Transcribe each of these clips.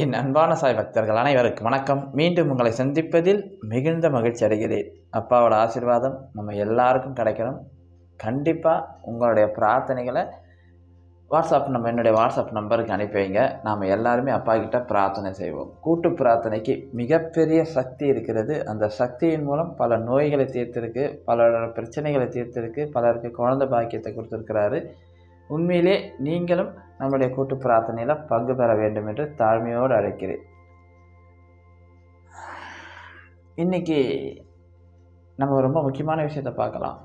என் அன்பான சாய் பக்தர்கள் அனைவருக்கும் வணக்கம். மீண்டும் உங்களை சந்திப்பதில் மிகுந்த மகிழ்ச்சி அடைகிறேன். அப்பாவோட ஆசீர்வாதம் நம்ம எல்லாருக்கும் கிடைக்கணும். கண்டிப்பாக உங்களுடைய பிரார்த்தனைகளை வாட்ஸ்அப் நம்ம என்னுடைய வாட்ஸ்அப் நம்பருக்கு அனுப்பி வைங்க நாம் எல்லாருமே அப்பா கிட்ட பிரார்த்தனை செய்வோம். கூட்டு பிரார்த்தனைக்கு மிகப்பெரிய சக்தி இருக்கிறது. அந்த சக்தியின் மூலம் பல நோய்களை தீர்த்திருக்கு பல பிரச்சனைகளை தீர்த்திருக்கு பலருக்கு குழந்தை பாக்கியத்தை கொடுத்துருக்கிறாரு. உண்மையிலே நீங்களும் நம்முடைய கூட்டு பிரார்த்தனையில் பங்கு பெற வேண்டும் என்று தாழ்மையோடு அழைக்கிறேன். இன்னைக்கு நம்ம ரொம்ப முக்கியமான விஷயத்தை பார்க்கலாம்.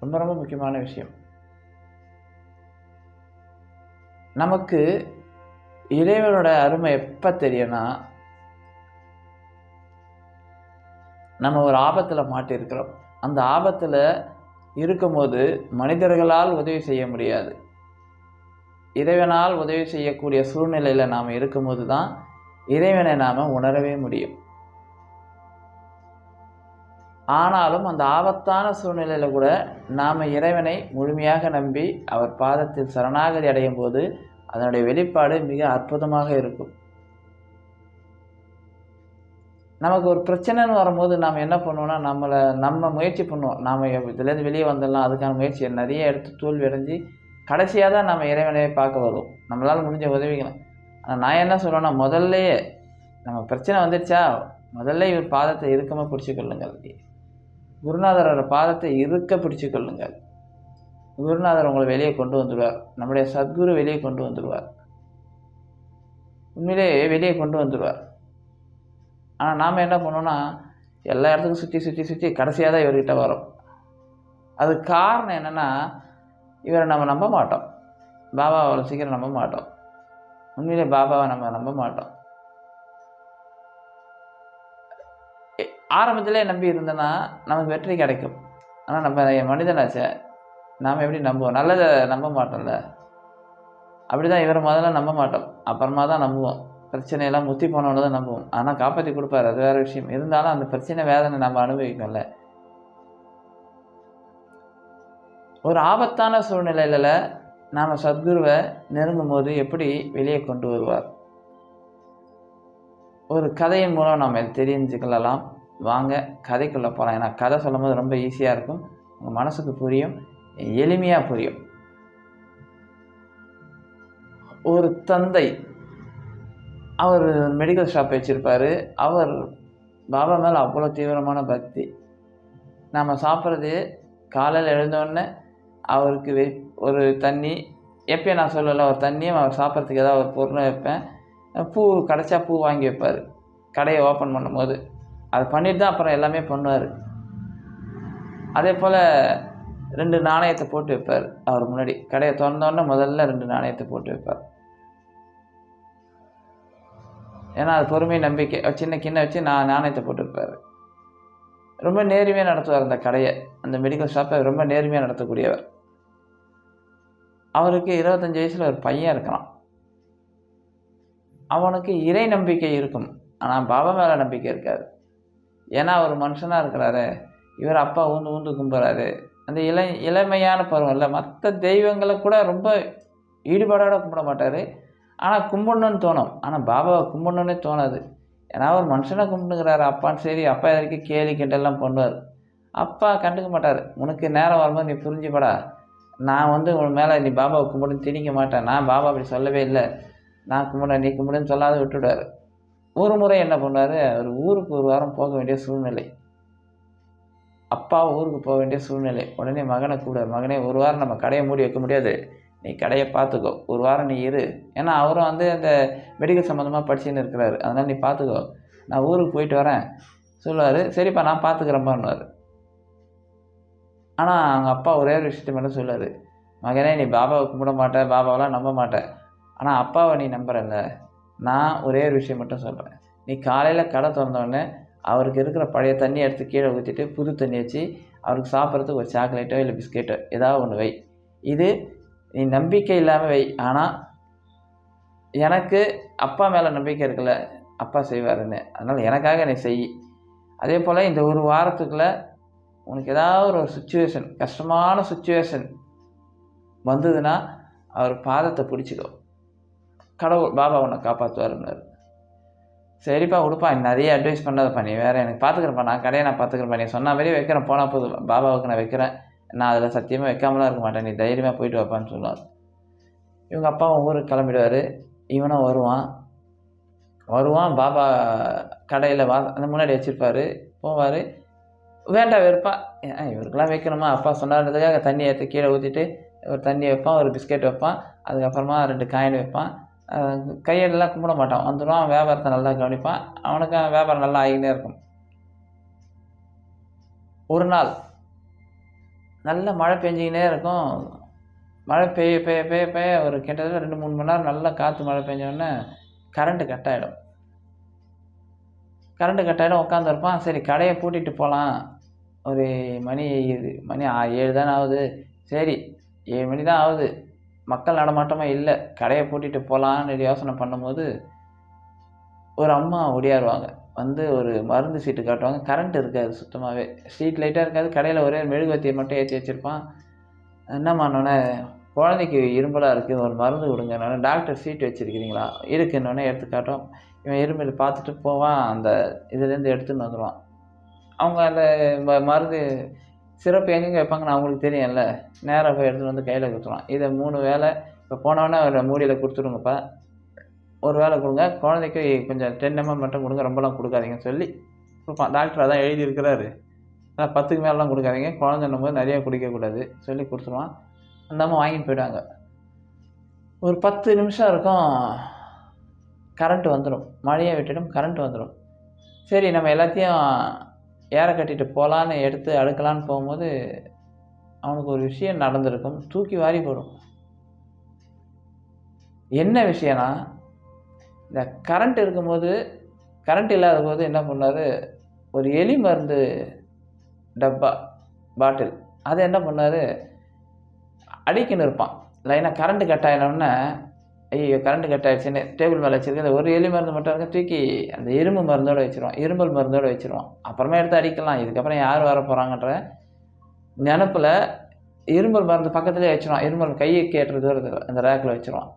ரொம்ப ரொம்ப முக்கியமான விஷயம். நமக்கு இறைவனோட அருமை எப்போ தெரியும்னா நம்ம ஒரு ஆபத்தில் மாட்டியிருக்கிறோம் அந்த ஆபத்தில் இருக்கும்போது மனிதர்களால் உதவி செய்ய முடியாது. இறைவனால் உதவி செய்யக்கூடிய சூழ்நிலையில் நாம் இருக்கும்போது தான் இறைவனை நாம் உணரவே முடியும். ஆனாலும் அந்த ஆபத்தான சூழ்நிலையில் கூட நாம் இறைவனை முழுமையாக நம்பி அவர் பாதத்தில் சரணாகதி அடையும் போது அதனுடைய வெளிப்பாடு மிக அற்புதமாக இருக்கும். நமக்கு ஒரு பிரச்சனைன்னு வரும்போது நாம் என்ன பண்ணுவோம்னா நம்மளை நம்ம முயற்சி பண்ணுவோம். நாம் இதுலேருந்து வெளியே வந்துடலாம் அதுக்கான முயற்சியை நிறைய எடுத்து தோல்வி அடைஞ்சு கடைசியாக தான் நம்ம இறைவனையை பார்க்க வருவோம். நம்மளால் முடிஞ்ச உதவிகளை. ஆனால் நான் என்ன சொல்கிறேன்னா முதல்லையே நம்ம பிரச்சனை வந்துடுச்சா? முதல்ல இவர் பாதத்தை இறுக்கமாக பிடிச்சி கொள்ளுங்கள். குருநாதரோட பாதத்தை இறுக்க பிடிச்சி கொள்ளுங்கள். குருநாதர் உங்களை வெளியே கொண்டு வந்துடுவார். நம்முடைய சத்குரு வெளியே கொண்டு வந்துடுவார். உண்மையிலே வெளியே கொண்டு வந்துடுவார். ஆனால் நாம் என்ன பண்ணோன்னா எல்லா இடத்துக்கும் சுற்றி சுற்றி சுற்றி கடைசியாக தான் இவர்கிட்ட வரோம். அதுக்கு காரணம் என்னென்னா இவரை நம்ம நம்ப மாட்டோம். பாபாவை அவ்வளோ சீக்கிரம் நம்ப மாட்டோம். உண்மையிலே பாபாவை நம்ம நம்ப மாட்டோம். ஆரம்பத்திலே நம்பி இருந்தோன்னா நமக்கு வெற்றி கிடைக்கும். ஆனால் நம்ம மனிதனாச்சே நாம் எப்படி நம்புவோம்? நல்லதை நம்ப மாட்டோம்ல. அப்படி தான் இவரை முதல்ல நம்ப மாட்டோம். அப்புறமா தான் நம்புவோம். பிரச்சனையெல்லாம் முத்தி போனோட தான் நம்புவோம் ஆனால் காப்பாற்றி கொடுப்பாரு. அது வேறு விஷயம். இருந்தாலும் அந்த பிரச்சனை வேதனை நம்ம அனுபவிக்கல ஒரு ஆபத்தான சூழ்நிலையில் நாம் சத்குருவை நெருங்கும் போது எப்படி வெளியே கொண்டு வருவார்? ஒரு கதையின் மூலம் நாம் தெரிஞ்சுக்கலாம் வாங்க கதைக்குள்ளே போகலாம் ஏன்னா கதை சொல்லும் போது ரொம்ப ஈஸியாக இருக்கும். உங்கள் மனசுக்கு புரியும். எளிமையாக புரியும். ஒரு தந்தை அவர் மெடிக்கல் ஷாப் வச்சுருப்பார். அவர் பாபா மேலே அவ்வளோ தீவிரமான பக்தி. நாம் சாப்பிட்றது காலையில் எழுந்தோடனே அவருக்கு வெ ஒரு தண்ணி எப்பயும் நான் சொல்லலை ஒரு தண்ணியும் அவர் சாப்பிட்றதுக்கு ஏதாவது ஒரு பொருளும் வைப்பேன். பூ கிடச்சா பூ வாங்கி வைப்பார். கடையை ஓப்பன் பண்ணும்போது. அது பண்ணிட்டு தான் அப்புறம் எல்லாமே பண்ணுவார். அதே போல் ரெண்டு நாணயத்தை போட்டு வைப்பார். அவர் முன்னாடி கடையை திறந்தோடனே முதல்ல ரெண்டு நாணயத்தை போட்டு வைப்பார். ஏன்னா அது பொறுமை நம்பிக்கை சின்ன கிண்ண வச்சு நான் நாணயத்தை போட்டு ரொம்ப நேர்மையாக நடத்துவார் அந்த கடையை அந்த மெடிக்கல் ஷாப்பை ரொம்ப நேர்மையாக நடத்தக்கூடியவர். அவருக்கு இருபத்தஞ்சி வயசில் ஒரு பையன் இருக்கிறான். அவனுக்கு இறை நம்பிக்கை இருக்கும். ஆனால் பாபா மேலே நம்பிக்கை இருக்காது. ஏன்னா அவர் மனுஷனாக இருக்கிறாரு. இவர் அப்பா ஊந்து ஊந்து கும்புறாரு. அந்த இளை இளமையான பருவம் இல்லை. மற்ற தெய்வங்களை கூட ரொம்ப ஈடுபாடோடு கும்பிட மாட்டார். ஆனால் கும்பிடணும்னு தோணும். ஆனால் பாபாவை கும்பிடணுன்னே தோணாது. ஏன்னா ஒரு மனுஷனை கும்பிட்டுங்கிறாரு அப்பான்னு சரி அப்பா எதற்கு கேலி கிண்டெல்லாம் பண்ணுவார். அப்பா கண்டுக்க மாட்டார். உனக்கு நேரம் வரும்போது நீ புரிஞ்சுப்படா நான் வந்து உன் மேலே நீ பாபாவை கும்பிடுன்னு திணிக்க மாட்டேன். நான் பாபா அப்படி சொல்லவே இல்லை. நான் கும்பிட நீ கும்பிடுன்னு சொல்லாத விட்டுவிடுவார் ஒரு முறை என்ன பண்ணார் அவர் ஊருக்கு ஒரு வாரம் போக வேண்டிய சூழ்நிலை. அப்பா ஊருக்கு போக வேண்டிய சூழ்நிலை. உடனே மகனை கூட மகனே ஒரு வாரம் நம்ம கடையை மூடி வைக்க முடியாது. நீ கடையை பார்த்துக்கோ. ஒரு வாரம் நீ இரு. ஏன்னா அவரும் வந்து அந்த மெடிக்கல் சம்மந்தமாக படிச்சுன்னு இருக்கிறாரு. அதனால் நீ பார்த்துக்கோ. நான் ஊருக்கு போயிட்டு வரேன். சொல்லுவார். சரிப்பா நான் பார்த்துக்கிறேன்ப்பான்னுவார் ஆனால் அவங்க அப்பா ஒரே ஒரு விஷயத்தை மட்டும் சொல்லுவார். மகனே நீ பாபாவை கும்பிட மாட்டேன் பாபாவெலாம் நம்ப மாட்டேன் ஆனால் அப்பாவை நீ நம்புறல்ல. நான் ஒரே ஒரு விஷயம் மட்டும் சொல்கிறேன் நீ காலையில் கடை திறந்தோடனே அவருக்கு இருக்கிற பழைய தண்ணி எடுத்து கீழே ஊற்றிட்டு புது தண்ணி வச்சு அவருக்கு சாப்பிட்றதுக்கு ஒரு சாக்லேட்டோ இல்லை பிஸ்கெட்டோ ஏதாவது ஒன்று வை. இது நீ நம்பிக்கை இல்லாமல் வை. ஆனால் எனக்கு அப்பா மேலே நம்பிக்கை இருக்குல்ல அப்பா செய்வாருன்னு. அதனால் எனக்காக நீ செய். அதே போல் இந்த ஒரு வாரத்துக்குள்ளே உனக்கு ஏதாவது ஒரு சுச்சுவேஷன் கஷ்டமான சுச்சுவேஷன் வந்ததுன்னா அவர் பாதத்தை பிடிச்சிக்கோ. கடவுள் பாபா உன்னை காப்பாற்றுவாருன்னாரு சரிப்பா விடுப்பா நிறைய அட்வைஸ் பண்ணாதப்பா நீ வேறு எனக்கு பார்த்துக்கிறப்பா நான் கடையை நான் பார்த்துக்கிறப்பா நீ சொன்ன மாதிரியே வைக்கிறேன் போனால் போதும். பாபாவுக்கு நான் வைக்கிறேன். நான் அதில் சத்தியமாக வைக்காமலாம் இருக்க மாட்டேன். நீ தைரியமாக போயிட்டு வைப்பான்னு சொல்லுவார் இவங்க அப்பாவும் ஊருக்கு கிளம்பிடுவார். இவனும் வருவான். வருவான். பாபா கடையில் வா அந்த முன்னாடி வச்சுருப்பார். போவார். வேண்டாம் வெறுப்பா. இவருக்கெல்லாம் வைக்கணுமா? அப்பா சொன்னார்ன்றதுக்காக தண்ணி ஏற்றி கீழே ஊற்றிட்டு ஒரு தண்ணி வைப்பான் ஒரு பிஸ்கெட் வைப்பான். அதுக்கப்புறமா ரெண்டு காயின் வைப்பான். கையெல்லாம் கும்பிட மாட்டான். வந்துடுவான். வியாபாரத்தை நல்லா கவனிப்பான். அவனுக்கு வியாபாரம் நல்லா ஆகினே இருக்கும். ஒரு நாள் நல்ல மழை பெஞ்சிக்கினே இருக்கும். மழை பெய்ய பெய்ய பெய்ய பெய்ய ஒரு கிட்டத்தட்ட ரெண்டு மூணு மணி நேரம் நல்லா காற்று மழை பெஞ்சோடனே கரண்ட்டு கட் ஆகிடும் கரண்ட்டு கட் ஆகிடும் உட்காந்துருப்பான் சரி கடையை பூட்டிட்டு போகலாம் ஒரு மணி இது மணி ஏழு தானே ஆகுது. சரி ஏழு மணி தான் ஆகுது. மக்கள் நடமாட்டமாக இல்லை. கடையை பூட்டிட்டு போகலான்னு யோசனை பண்ணும்போது ஒரு அம்மா ஒடியாருவாங்க வந்து ஒரு மருந்து சீட்டு காட்டுவாங்க. கரண்ட் இருக்காது சுத்தமாகவே ஸ்ட்ரீட் லைட்டாக இருக்காது. கடையில் ஒரே மெழுகுவத்தியை மட்டும் ஏற்றி வச்சுருப்பான். என்னம்மாண்ணோடனே குழந்தைக்கு இரும்பலாக இருக்குது ஒரு மருந்து கொடுங்கன்னொன்னே டாக்டர் சீட் வச்சுருக்கிறீங்களா? இருக்குன்னொடனே எடுத்து காட்டும் இவன் இருமல் பார்த்துட்டு போவான். அந்த இதுலேருந்து எடுத்துன்னு வந்துடுவான் அவங்க அந்த ம- மருந்து சிறப்பு எங்கெங்கே வைப்பாங்கன்னு அவங்களுக்கு தெரியும்ல. நேராக போய் எடுத்துகிட்டு வந்து கையில் கொடுத்துருவான். இதை மூணு வேளை இப்போ போனோடனே ஒரு மூடியில் கொடுத்துருங்கப்பா ஒரு வேளை கொடுங்க. குழந்தைக்கு கொஞ்சம் டென் எம்எம் மட்டும் கொடுங்க. ரொம்பலாம் கொடுக்காதீங்கன்னு சொல்லி கொடுப்பான் டாக்டர் அதான் எழுதியிருக்கிறாரு. ஆனால் பத்துக்கு மேலாம் கொடுக்காதீங்க. குழந்தைன்னும் போது நிறைய குடிக்கக்கூடாது. சொல்லி கொடுத்துருவான். அந்த அம்மா வாங்கிட்டு போயிடுவாங்க. ஒரு பத்து நிமிஷம் இருக்கும். கரண்ட் வந்துடும் மழையை விட்டுடும் கரண்ட் வந்துடும் சரி நம்ம எல்லாத்தையும் ஏற கட்டிட்டு போகலான்னு எடுத்து அடுக்கலான்னு போகும்போது அவனுக்கு ஒரு விஷயம் நடந்திருக்கும். தூக்கி வாரி போடும். என்ன விஷயம்னா இந்த கரண்ட் இருக்கும்போது கரண்ட் இல்லாத போது என்ன பண்ணார் ஒரு எலி மருந்து டப்பா பாட்டில் அதை என்ன பண்ணார் அடிக்கின்னு இருப்பான். லைனாக கரண்ட்டு கட் ஆகினோடனே ஐயோ கரண்ட் கட் ஆயிடுச்சுன்னு டேபிள் மேலே வச்சுருக்கேன் அந்த ஒரு எலி மருந்து மட்டும் இருக்க தூக்கி அந்த இரும்பு மருந்தோடு வச்சுருவான். இரும்பல் மருந்தோடு வச்சுருவான். அப்புறமா எடுத்து அடிக்கலாம். இதுக்கப்புறம் யார் வர போகிறாங்கன்ற நினப்பில் இரும்பல் மருந்து பக்கத்துலேயே வச்சுருவான். இரும்பல் கையை கேட்டுறது தூரத்தில் அந்த ரேக்கில் வச்சுருவான்.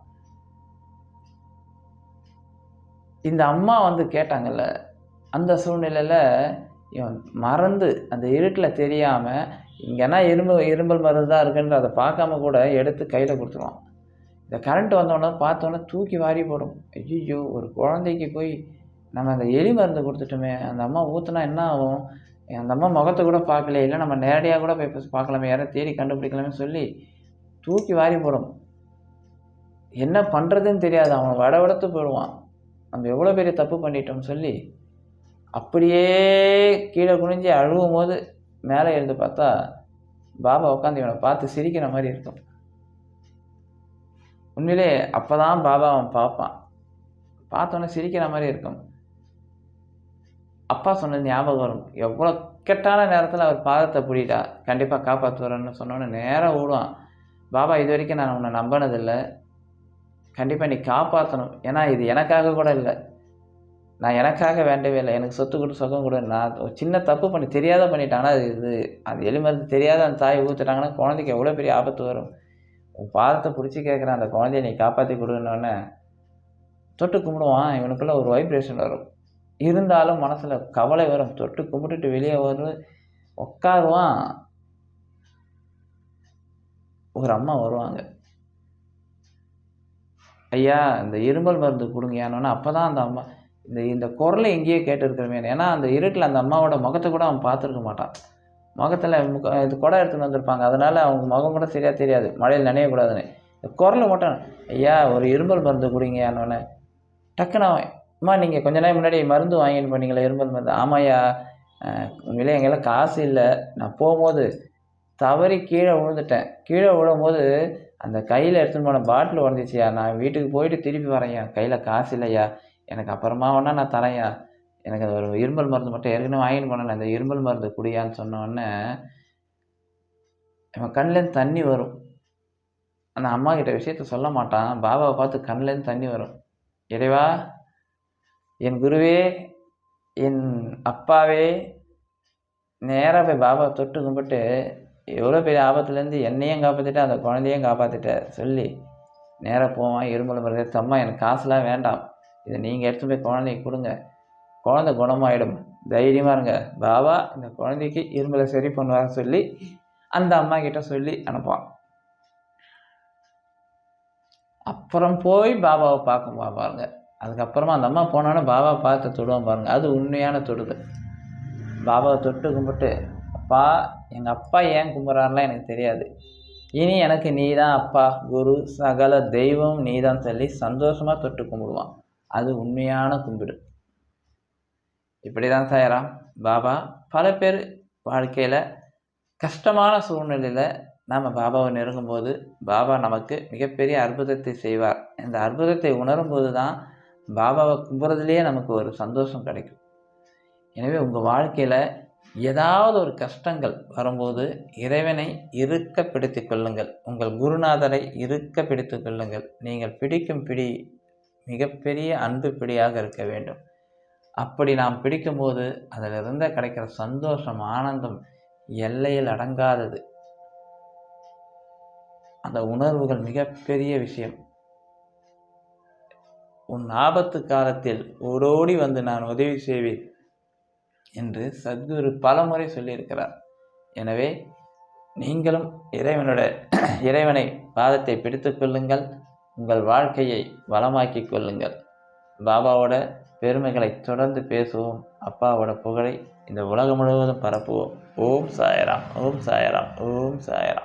இந்த அம்மா வந்து கேட்டாங்கல்ல அந்த சூழ்நிலையில் இவன் மறந்து அந்த இருட்டில் தெரியாமல் இங்கேனா இரும்பு இரும்பல் மருந்து தான் இருக்குன்ற அதை பார்க்காம கூட எடுத்து கையில் கொடுத்துருவான். இந்த கரண்ட் வந்தோடனே பார்த்தோன்னே தூக்கி வாரி போடும். ஐயோ ஒரு குழந்தைக்கு போய் நம்ம அந்த எலி மருந்து கொடுத்துட்டோமே அந்த அம்மா ஊற்றுனா என்ன ஆகும்? அந்த அம்மா முகத்தை கூட பார்க்கல இல்லை நம்ம நேரடியாக கூட போய் பார்க்கலாமே யாரும் தேடி கண்டுபிடிக்கலாமே சொல்லி தூக்கி வாரி போடும். என்ன பண்ணுறதுன்னு தெரியாது அவன் வட வடத்து போயிடுவான். நம்ம எவ்வளோ பெரிய தப்பு பண்ணிட்டோம்னு சொல்லி அப்படியே கீழே குனிஞ்சு அழுவும் போது மேலே எழுந்து பார்த்தா பாபா உட்காந்து இவனை பார்த்து சிரிக்கிற மாதிரி இருக்கும். உண்மையிலே அப்போ தான் பாபா அவன் பார்ப்பான். பார்த்தோன்னே சிரிக்கிற மாதிரி இருக்கும். அப்பா சொன்ன ஞாபகம் வரும். எவ்வளோ கெட்டான நேரத்தில் அவர் பாதத்தை பிடிட்டா கண்டிப்பாக காப்பாற்றுவாரன்னு சொன்னோன்னே நேராக ஓடுவான். பாபா இது வரைக்கும் நான் உன்னை நம்பினதில்லை. கண்டிப்பாக நீ காப்பாற்றணும் ஏன்னா இது எனக்காக கூட இல்லை. நான் எனக்காக வேண்டவே இல்லை. எனக்கு சொத்து கொடு சொகம் கொடு. நான் ஒரு சின்ன தப்பு பண்ணி தெரியாத பண்ணிட்டேன். ஆனால் அது இது. அந்த எலிமருந்து தெரியாத அந்த தாய் ஊற்றுட்டாங்கன்னா குழந்தைக்கு எவ்வளோ பெரிய ஆபத்து வரும்? உன் பாதத்தை பிடிச்சி கேட்குற அந்த குழந்தைய நீ காப்பாற்றி கொடுன்னொன்னே தொட்டு கும்பிடுவான். இவனுக்குள்ளே ஒரு வைப்ரேஷன் வரும். இருந்தாலும் மனசில் கவலை வரும். தொட்டு கும்பிட்டுட்டு வெளியே வரும் உட்காருவான் ஒரு அம்மா வருவாங்க. ஐயா இந்த இருமல் மருந்து கொடுங்கயானோன்னா அப்போ தான் அந்த அம்மா இந்த இந்த குரலை எங்கேயோ கேட்டுருக்கிறமே ஏன்னா அந்த இருட்டில் அந்த அம்மாவோட முகத்தை கூட அவன் பார்த்துருக்க மாட்டான். முகத்தில் முக இது குடம் எடுத்துன்னு வந்திருப்பாங்க. அதனால் அவங்க முகம் கூட சரியாக தெரியாது. மழையில் நனையக்கூடாதுன்னு இந்த குரலை மட்டும் ஐயா ஒரு இருமல் மருந்து கொடுங்கயானோன்னே டக்குன்னு அவன் அம்மா நீங்கள் கொஞ்ச நேரம் முன்னாடி மருந்து வாங்கிட்டு போனீங்களா இருமல் மருந்து. ஆமாயா உண்மையிலே எங்கெல்லாம் காசு இல்லை. நான் போகும்போது தவறி கீழே விழுந்துட்டேன். கீழே விழும்போது அந்த கையில் எடுத்துன்னு போன பாட்டில் உடஞ்சிச்சியா நான் வீட்டுக்கு போயிட்டு திருப்பி வரையா கையில் காசு இல்லையா எனக்கு அப்புறமா வேணா நான் தரேன்யா எனக்கு அது ஒரு இருமல் மருந்து மட்டும் ஏற்கனவே வாங்கிட்டு போனேன் அந்த இருமல் மருந்து குடியான்னு சொன்னோடனே இவன் கண்ணிலேருந்து தண்ணி வரும். அந்த அம்மா கிட்ட விஷயத்த சொல்ல மாட்டான். பாபாவை பார்த்து கண்ணிலேருந்து தண்ணி வரும். இறைவா என் குருவே என் அப்பாவே நேராக போய் பாபாவை தொட்டு கும்பிட்டு எவ்வளோ பெரிய ஆபத்துலேருந்து என்னையும் காப்பாற்றிட்ட அந்த குழந்தையும் காப்பாற்றிட்ட சொல்லி நேராக போவான் இருமல் மருந்து அம்மா எனக்கு காசுலாம் வேண்டாம். இதை நீங்கள் எடுத்து போய் குழந்தைக்கு கொடுங்க. குழந்தை குணமாயிடும். தைரியமாக இருங்க. பாபா இந்த குழந்தைக்கு இருமலை சரி பண்ணுவார் சொல்லி அந்த அம்மா கிட்ட சொல்லி அனுப்பான் அப்புறம் போய் பாபாவை பார்க்கும் பாருங்க. அதுக்கப்புறமா அந்த அம்மா போனோன்னே பாபா பார்த்து தொடுவோம் பாருங்கள் அது உண்மையான தொடுது பாபாவை தொட்டு கும்பிட்டு அப்பா எங்கள் அப்பா ஏன் கும்பிட்றாருலாம் எனக்கு தெரியாது. இனி எனக்கு நீ தான் அப்பா. குரு சகல தெய்வம் நீ தான் சொல்லி சந்தோஷமாக தொட்டு கும்பிடுவான். அது உண்மையான கும்பிடு. இப்படி தான் சாயராம் பாபா பல பேர் வாழ்க்கையில் கஷ்டமான சூழ்நிலையில் நாம் பாபாவை நெருங்கும்போது பாபா நமக்கு மிகப்பெரிய அற்புதத்தை செய்வார். இந்த அற்புதத்தை உணரும்போது தான் பாபாவை கும்புறதுலேயே நமக்கு ஒரு சந்தோஷம் கிடைக்கும். எனவே உங்கள் வாழ்க்கையில் ஏதாவது ஒரு கஷ்டங்கள் வரும்போது இறைவனை இருக்க பிடித்து கொள்ளுங்கள். உங்கள் குருநாதரை இருக்க பிடித்து கொள்ளுங்கள். நீங்கள் பிடிக்கும் பிடி மிகப்பெரிய அன்பு பிடியாக இருக்க வேண்டும். அப்படி நாம் பிடிக்கும்போது அதிலிருந்து கிடைக்கிற சந்தோஷம் ஆனந்தம் எல்லையில் அடங்காதது. அந்த உணர்வுகள் மிகப்பெரிய விஷயம். உன் ஆபத்து காலத்தில் ஓடோடி வந்து நான் உதவி செய்வேன். என்று சத்குரு பலமுறை சொல்லியிருக்கிறார். எனவே நீங்களும் இறைவனோட இறைவனை பாதத்தை பிடித்து கொள்ளுங்கள் உங்கள் வாழ்க்கையை வளமாக்கி கொள்ளுங்கள். பாபாவோட பெருமைகளை தொடர்ந்து பேசுவோம். அப்பாவோட புகழை இந்த உலகம் முழுவதும் பரப்புவோம். ஓம் சாயராம் ஓம் சாயராம் ஓம் சாயராம்.